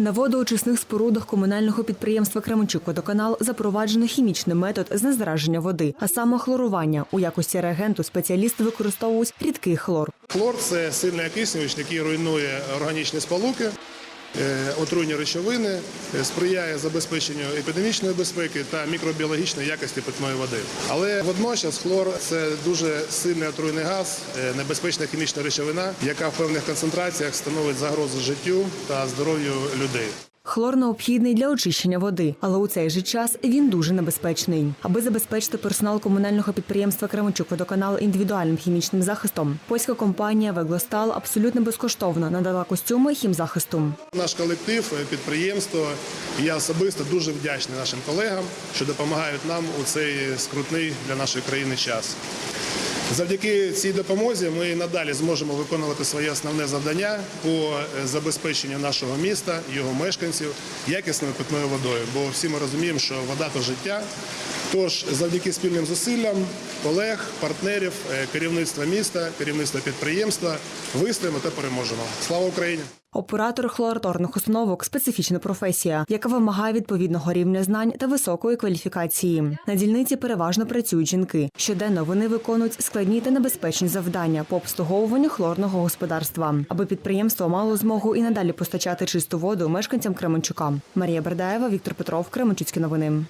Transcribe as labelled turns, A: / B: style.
A: На водоочисних спорудах комунального підприємства Кременчук-Водоканал запроваджено хімічний метод знезараження води, а саме хлорування. У якості реагенту спеціалісти використовують рідкий хлор.
B: Хлор це сильний окиснювач, який руйнує органічні сполуки, е, отруйні речовини, е, сприяє забезпеченню епідемічної безпеки та мікробіологічної якості питної води. Але водночас хлор це дуже сильний отруйний газ, е, небезпечна хімічна речовина, яка в певних концентраціях становить загрозу життю та здоров'ю людей.
A: Хлор необхідний для очищення води, але у цей же час він дуже небезпечний. Аби забезпечити персонал комунального підприємства Кременчук-Водоканал індивідуальним хімічним захистом, польська компанія Веглостал абсолютно безкоштовно надала костюми хімзахисту.
B: Наш колектив, е, підприємство, і я особисто дуже вдячний нашим колегам, що допомагають нам у цей скрутний для нашої країни час. Завдяки цій допомозі ми надалі зможемо виконувати своє основне завдання по е, забезпеченню нашого міста, його мешканців якісною питною водою. Бо всі ми розуміємо, що вода то життя. Тож, завдяки спільним зусиллям колег, партнерів, е, керівництва міста, керівництва підприємства вистоїмо та переможемо. Слава Україні!
A: Оператор хлораторних установок специфічна професія, яка вимагає відповідного рівня знань та високої кваліфікації. На дільниці переважно працюють жінки. Щоденно вони виконують складні та небезпечні завдання по обслуговуванню хлорного господарства, аби підприємство мало змогу і надалі постачати чисту воду мешканцям Кременчука. Марія Бердаєва, Віктор Петров, Кременчуцькі новини.